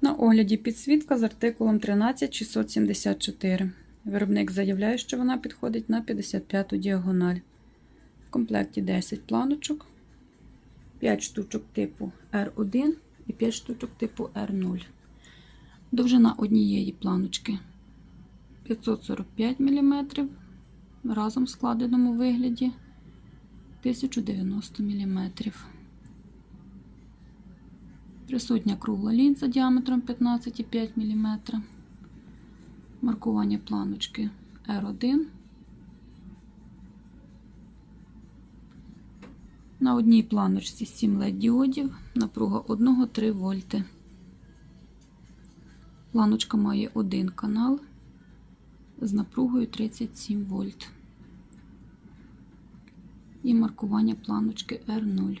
На огляді підсвітка з артикулом 13674. Виробник заявляє, що вона підходить на 55 діагональ. В комплекті 10 планочок, 5 штучок типу R1 і 5 штучок типу R0. Довжина однієї планочки 545 мм, разом в складеному вигляді 1090 мм. Присутня кругла лінза діаметром 15,5 мм. Маркування планочки R1. На одній планочці 7 LED діодів, напруга 1-3 вольти. Планочка має один канал з напругою 37 вольт. І маркування планочки R0.